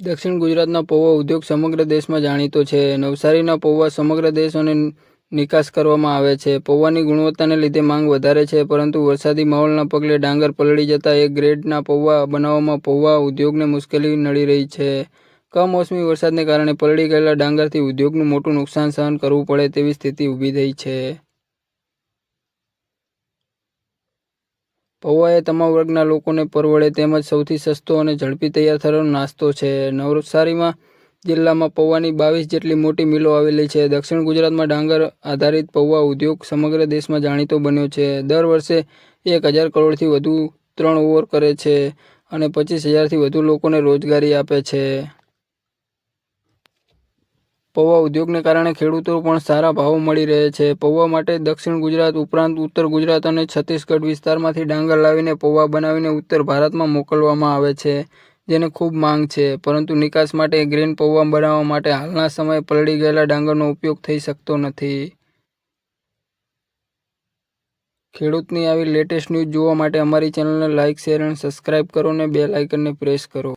દક્ષિણ ગુજરાતના પૌવા ઉદ્યોગ સમગ્ર દેશમાં જાણીતો છે. નવસારીના પૌવા સમગ્ર દેશ અને નિકાસ કરવામાં આવે છે. પૌવાની ગુણવત્તાને લીધે માંગ વધારે છે, પરંતુ વરસાદી માહોલના પગલે ડાંગર પલળી જતા એક ગ્રેડના પૌવા બનાવવામાં પૌવા ઉદ્યોગને મુશ્કેલી નડી રહી છે. કમોસમી વરસાદને કારણે પલળી ગયેલા ડાંગરથી ઉદ્યોગનું મોટું નુકસાન સહન કરવું પડે તેવી સ્થિતિ ઊભી થઈ છે. પૌવા એ તમામ વર્ગના લોકોને પરવડે તેમજ સૌથી સસ્તો અને ઝડપી તૈયાર થયેલો નાસ્તો છે. નવસારીમાં જિલ્લામાં પૌવાની બાવીસ જેટલી મોટી મિલો આવેલી છે. દક્ષિણ ગુજરાતમાં ડાંગર આધારિત પૌવા ઉદ્યોગ સમગ્ર દેશમાં જાણીતો બન્યો છે. દર વર્ષે એક હજાર કરોડથી વધુ ત્રણ ઓવર કરે છે અને પચીસ હજારથી વધુ લોકોને રોજગારી આપે છે. પૌવા ઉદ્યોગને કારણે ખેડૂતો પણ સારા ભાવો મળી રહે છે. પૌવા માટે દક્ષિણ ગુજરાત ઉપરાંત ઉત્તર ગુજરાત અને છત્તીસગઢ વિસ્તારમાંથી ડાંગર લાવીને પૌવા બનાવીને ઉત્તર ભારતમાં મોકલવામાં આવે છે, જેને ખૂબ માંગ છે. પરંતુ નિકાસ માટે ગ્રીન પૌવા બનાવવા માટે હાલના સમયે પલળી ગયેલા ડાંગરનો ઉપયોગ થઈ શકતો નથી. ખેડૂતની આવી લેટેસ્ટ ન્યૂઝ જોવા માટે અમારી ચેનલને લાઇક શેર અને સબસ્ક્રાઇબ કરો અને બેલ આઇકનને પ્રેસ કરો.